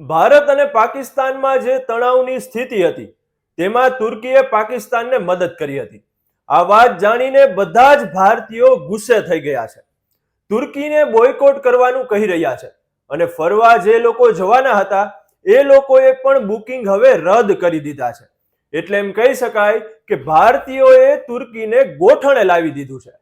ભારત અને પાકિસ્તાનમાં જે તણાવની સ્થિતિ હતી, તેમાં તુર્કીએ પાકિસ્તાનને મદદ કરી હતી. આ વાત જાણીને બધા જ ભારતીયો ગુસ્સે થઈ ગયા છે. તુર્કીને બોયકોટ કરવાનું કહી રહ્યા છે અને ફરવા જે લોકો જવાના હતા, એ લોકોએ પણ બુકિંગ હવે રદ કરી દીધા છે. એટલે એમ કહી શકાય કે ભારતીયોએ તુર્કીને ગોઠણે લાવી દીધું છે.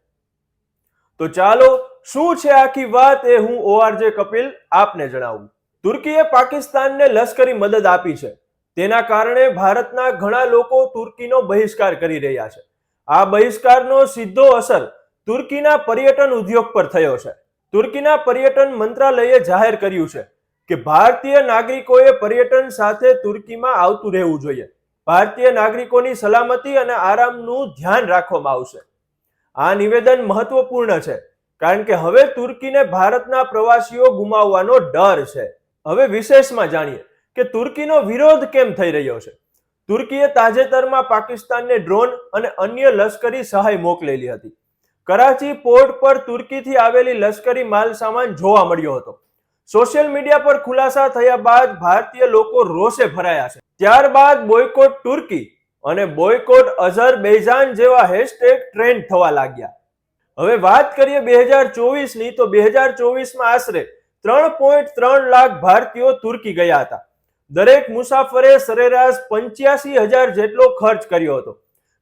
તો ચાલો, શું છે આખી વાત એ હું ઓઆરજે કપિલ આપને જણાવું. તુર્કીએ પાકિસ્તાનને લશ્કરી મદદ આપી છે. તેના કારણે ભારતના ઘણા લોકો તુર્કીનો બહિષ્કાર કરી રહ્યા છે. આ બહિષ્કારનો સીધો અસર તુર્કીના પર્યટન ઉદ્યોગ પર થયો છે. તુર્કીના પર્યટન મંત્રાલયે જાહેર કર્યું છે કે ભારતીય નાગરિકોએ પર્યટન સાથે તુર્કીમાં આવતું રહેવું જોઈએ. ભારતીય નાગરિકોની સલામતી અને આરામનું ધ્યાન રાખવામાં આવશે. આ નિવેદન મહત્વપૂર્ણ છે, કારણ કે હવે તુર્કીને ભારતના પ્રવાસીઓ ગુમાવવાનો ડર છે. હવે વિશેષમાં જાણીએ કે તુર્કીનો વિરોધ કેમ થઈ રહ્યો છે? તુર્કીએ તાજેતરમાં પાકિસ્તાનને ડ્રોન અને અન્ય લશ્કરી સહાય મોકલેલી હતી. કરાચી પોર્ટ પર તુર્કીથી આવેલી લશ્કરી માલ સામાન જોવા મળ્યો હતો. સોશિયલ મીડિયા પર ખુલાસા થયા બાદ ભારતીય લોકો રોષે ભરાયા છે. ત્યારબાદ બોયકોટ તુર્કી અને બોયકોટ અઝરબૈજાન જેવા હેશટેગ ટ્રેન્ડ થવા લાગ્યા. હવે વાત કરીએ બે હજાર ચોવીસની, તો બે હજાર ચોવીસમાં આશરે ત્રણ પોઈન્ટ ત્રણ લાખ ભારતીયો તુર્કી ગયા હતા. દરેક મુસાફરે સરેરાશ પંચ્યાસી હજાર જેટલો ખર્ચ કર્યો હતો.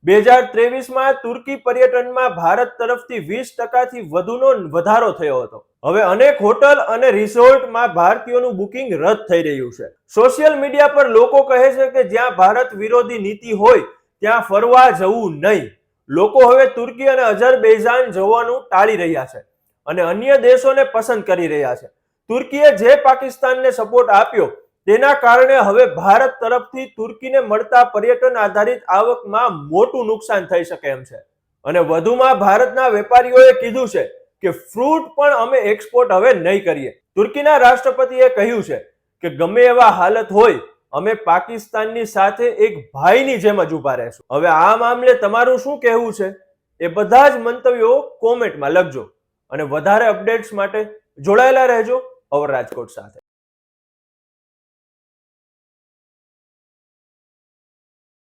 બે હજાર ત્રેવીસમાં તુર્કી પર્યટનમાં ભારત તરફથી વીસ ટકાથી વધુનો વધારો થયો હતો. હવે અનેક હોટલ અને રિસોર્ટમાં ભારતીયોનું બુકિંગ રદ થઈ રહ્યું છે. સોશિયલ મીડિયા પર લોકો કહે છે કે જ્યાં ભારત વિરોધી નીતિ હોય, ત્યાં ફરવા જવું નહીં. લોકો હવે તુર્કી અને અઝરબૈજાન જવાનું ટાળી રહ્યા છે અને અન્ય દેશોને પસંદ કરી રહ્યા છે. તુર્કીએ જે પાકિસ્તાનને સપોર્ટ આપ્યો, તેના કારણે હવે ભારત તરફથી તુર્કીને મળતા પર્યટન આધારિત આવકમાં મોટું નુકસાન થઈ શકે એમ છે. અને વધુમાં ભારતના વેપારીઓએ કીધું છે કે ફ્રૂટ પણ અમે એક્સપોર્ટ હવે નહીં કરીએ. તુર્કીના રાષ્ટ્રપતિએ કહ્યું છે કે ગમે એવા હાલત હોય, અમે પાકિસ્તાનની સાથે એક ભાઈની જેમ જ ઊભા રહેશું. હવે આ મામલે તમારું શું કહેવું છે? એ બધા જ મંતવ્યો કોમેન્ટમાં લખજો અને વધારે અપડેટ્સ માટે જોડાયેલા રહેજો. અવર રાજકોટ સાથે.